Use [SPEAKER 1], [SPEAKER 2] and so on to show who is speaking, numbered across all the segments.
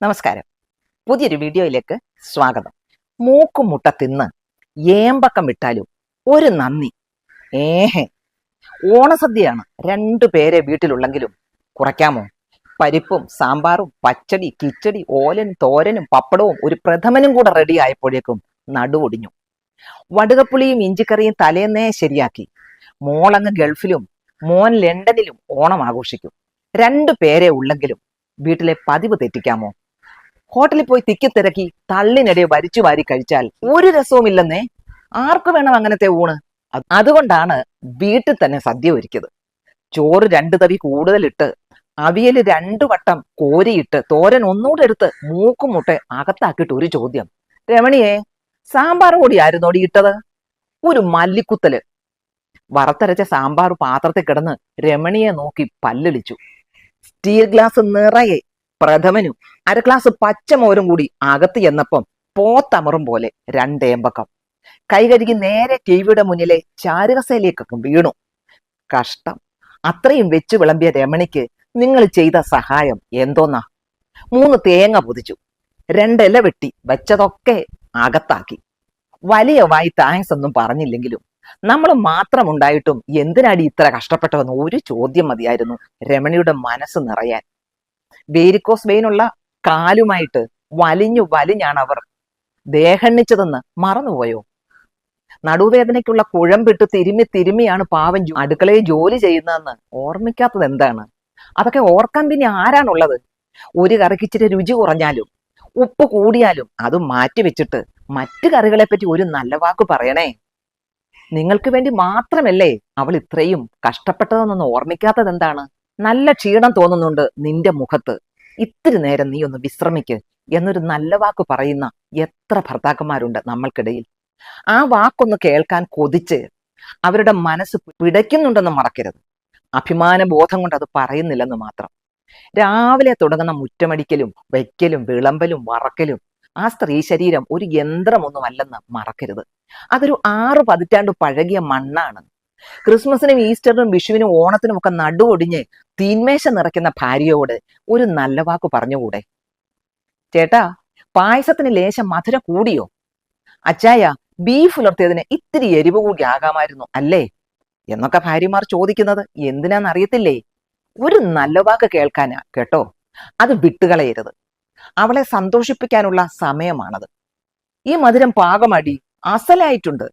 [SPEAKER 1] നമസ്കാരം. പുതിയൊരു വീഡിയോയിലേക്ക് സ്വാഗതം. മൂക്കും മുട്ട തിന്ന് ഏമ്പക്കം വിട്ടാലും ഒരു നന്ദി. ഏഹെ ഓണസദ്യയാണ്. രണ്ടു പേരെ വീട്ടിലുള്ളെങ്കിലും കുറയ്ക്കാമോ? പരിപ്പും സാമ്പാറും പച്ചടി കിച്ചടി ഓലൻ തോരനും പപ്പടവും ഒരു പ്രഥമനും കൂടെ റെഡി ആയപ്പോഴേക്കും നടുവൊടിഞ്ഞു വടുകപ്പുളിയും ഇഞ്ചിക്കറിയും തലേന്നേ ശരിയാക്കി. മോളങ്ങ് ഗൾഫിലും മോൻ ലണ്ടനിലും ഓണം ആഘോഷിക്കും. രണ്ടു പേരെ ഉള്ളെങ്കിലും വീട്ടിലെ പതിവ് തെറ്റിക്കാമോ? ഹോട്ടലിൽ പോയി തിക്കി തിരക്കി തള്ളിനിടെ വരിച്ചു വാരി കഴിച്ചാൽ ഒരു രസവും ഇല്ലെന്നേ ആർക്ക് വേണം അങ്ങനത്തെ ഊണ്? അത് അതുകൊണ്ടാണ് വീട്ടിൽ തന്നെ സദ്യ ഒരുക്കിയത്. ചോറ് രണ്ടു തവി കൂടുതലിട്ട് അവിയൽ രണ്ടു വട്ടം കോരിയിട്ട് തോരൻ ഒന്നുകൂടെ എടുത്ത് മൂക്കും മുട്ട അകത്താക്കിയിട്ട് ഒരു ചോദ്യം. രമണിയെ സാമ്പാർ കൂടി ആയിരുന്നോടി ഇട്ടത്? ഒരു മല്ലിക്കുത്തൽ. വറുത്തരച്ച സാമ്പാർ പാത്രത്തിൽ കിടന്ന് രമണിയെ നോക്കി പല്ലളിച്ചു. സ്റ്റീൽ ഗ്ലാസ് നിറയെ പ്രഥമനും അര ഗ്ലാസ് പച്ചമോരും കൂടി അകത്ത് ചെന്നപ്പം പോത്തമറും പോലെ രണ്ടേമ്പക്കം. കൈകരികി നേരെ നേരെ ടിവിയുടെ മുന്നിലെ ചാരുകസയിലേക്കൊക്കെ വീണു. കഷ്ടം. അത്രയും വെച്ചു വിളമ്പിയ രമണിക്ക് നിങ്ങൾ ചെയ്ത സഹായം എന്തോന്നാ? മൂന്ന് തേങ്ങ പൊതിച്ചു. രണ്ടില വെട്ടി വെച്ചതൊക്കെ അകത്താക്കി. വലിയ വായി താങ്ക്സ് ഒന്നും പറഞ്ഞില്ലെങ്കിലും നമ്മൾ മാത്രം ഉണ്ടായിട്ടും എന്തിനാടി ഇത്ര കഷ്ടപ്പെട്ടതെന്ന് ഒരു ചോദ്യം മതിയായിരുന്നു രമണിയുടെ മനസ്സ് നിറയാൻ. വേരിക്കോസ് വെയിനുള്ള കാലുമായിട്ട് വലിഞ്ഞു വലിഞ്ഞാണ് അവർ ദേഹണ്ണിച്ചതെന്ന് മറന്നുപോയോ? നടുവേദനയ്ക്കുള്ള കുഴമ്പിട്ട് തിരുമ്മി തിരുമ്മിയാണ് പാവം ജോ- അടുക്കളയിൽ ജോലി ചെയ്യുന്നതെന്ന് ഓർമ്മിക്കാത്തത് എന്താണ്? അതൊക്കെ ഓർക്കാൻ പിന്നെ ആരാണുള്ളത്? ഒരു കറിക്ക് രുചി കുറഞ്ഞാലും ഉപ്പ് കൂടിയാലും അത് മാറ്റി വെച്ചിട്ട് മറ്റു കറികളെ പറ്റി ഒരു നല്ല വാക്ക് പറയണേ. നിങ്ങൾക്ക് വേണ്ടി മാത്രമല്ലേ അവൾ ഇത്രയും കഷ്ടപ്പെട്ടതെന്നൊന്ന് ഓർമ്മിക്കാത്തത് എന്താണ്? നല്ല ക്ഷീണം തോന്നുന്നുണ്ട് നിന്റെ മുഖത്ത്. ഇത്തിരി നേരം നീ ഒന്ന് വിശ്രമിക്ക് എന്നൊരു നല്ല വാക്ക് പറയുന്ന എത്ര ഭർത്താക്കന്മാരുണ്ട് നമ്മൾക്കിടയിൽ. ആ വാക്കൊന്ന് കേൾക്കാൻ കൊതിച്ച് അവരുടെ മനസ്സ് പിടയ്ക്കുന്നുണ്ടെന്ന് മറക്കരുത്. അഭിമാന ബോധം കൊണ്ട് അത് പറയുന്നില്ലെന്ന് മാത്രം. രാവിലെ തുടങ്ങുന്ന മുറ്റമടിക്കലും വയ്ക്കലും വിളമ്പലും വറക്കലും ആ സ്ത്രീ ശരീരം ഒരു യന്ത്രമൊന്നുമല്ലെന്ന് മറക്കരുത്. അതൊരു ആറ് പതിറ്റാണ്ട് പഴകിയ മണ്ണാണ്. ക്രിസ്മസിനും ഈസ്റ്ററിനും വിഷുവിനും ഓണത്തിനും ഒക്കെ നടുവൊടിഞ്ഞ് തീന്മേശ നിറയ്ക്കുന്ന ഭാര്യയോട് ഒരു നല്ല വാക്ക് പറഞ്ഞുകൂടെ? ചേട്ടാ പായസത്തിന് ലേശം മധുര കൂടിയോ? അച്ചായ ബീഫ് ഉലർത്തിയതിന് ഇത്തിരി എരിവ് കൂടി ആകാമായിരുന്നു അല്ലേ? എന്നൊക്കെ ഭാര്യമാർ ചോദിക്കുന്നത് എന്തിനാന്ന് അറിയത്തില്ലേ? ഒരു നല്ല വാക്ക് കേൾക്കാനാ കേട്ടോ? അത് വിട്ടുകളയരുത്. അവളെ സന്തോഷിപ്പിക്കാനുള്ള സമയമാണത്. ഈ മധുരം പാകമടി അസലായിട്ടുണ്ട്.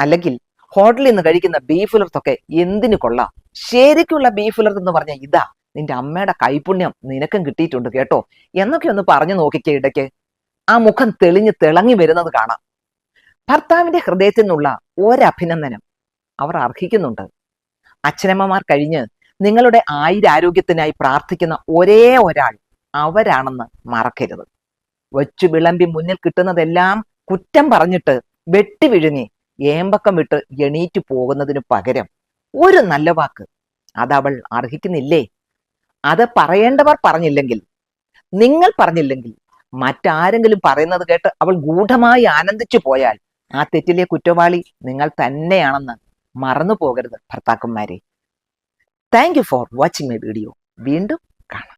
[SPEAKER 1] അല്ലെങ്കിൽ ഹോട്ടലിൽ നിന്ന് കഴിക്കുന്ന ബീഫ് ഉലർത്തൊക്കെ എന്തിനു കൊള്ളാം? ശരിക്കുള്ള ബീഫ് ഉലർത്ത് എന്ന് പറഞ്ഞ ഇതാ നിന്റെ അമ്മയുടെ കൈപുണ്യം നിനക്കും കിട്ടിയിട്ടുണ്ട് കേട്ടോ. എന്നൊക്കെ ഒന്ന് പറഞ്ഞു നോക്കിക്കേ ഇടയ്ക്ക്. ആ മുഖം തെളിഞ്ഞ് തിളങ്ങി വരുന്നത് കാണാം. ഭർത്താവിന്റെ ഹൃദയത്തിൽ നിന്നുള്ള ഒരഭിനന്ദനം അവർ അർഹിക്കുന്നുണ്ട്. അച്ഛനമ്മമാർ കഴിഞ്ഞ് നിങ്ങളുടെ ആയുരാരോഗ്യത്തിനായി പ്രാർത്ഥിക്കുന്ന ഒരേ ഒരാൾ അവരാണെന്ന് മറക്കരുത്. വച്ചു വിളമ്പി മുന്നിൽ കിട്ടുന്നതെല്ലാം കുറ്റം പറഞ്ഞിട്ട് വെട്ടി വിഴുങ്ങി ഏമ്പക്കം വിട്ട് എണീറ്റു പോകുന്നതിനു പകരം ഒരു നല്ല വാക്ക്. അതവൾ അർഹിക്കുന്നില്ലേ? അത് പറയേണ്ടവർ പറഞ്ഞില്ലെങ്കിൽ നിങ്ങൾ പറഞ്ഞില്ലെങ്കിൽ മറ്റാരെങ്കിലും പറയുന്നത് കേട്ട് അവൾ ഗൂഢമായി ആനന്ദിച്ചു പോയാൽ ആ തെറ്റിലെ കുറ്റവാളി നിങ്ങൾ തന്നെയാണെന്ന് മറന്നു പോകരുത് ഭർത്താക്കന്മാരെ. Thank you for watching my video വീണ്ടും കാണാം.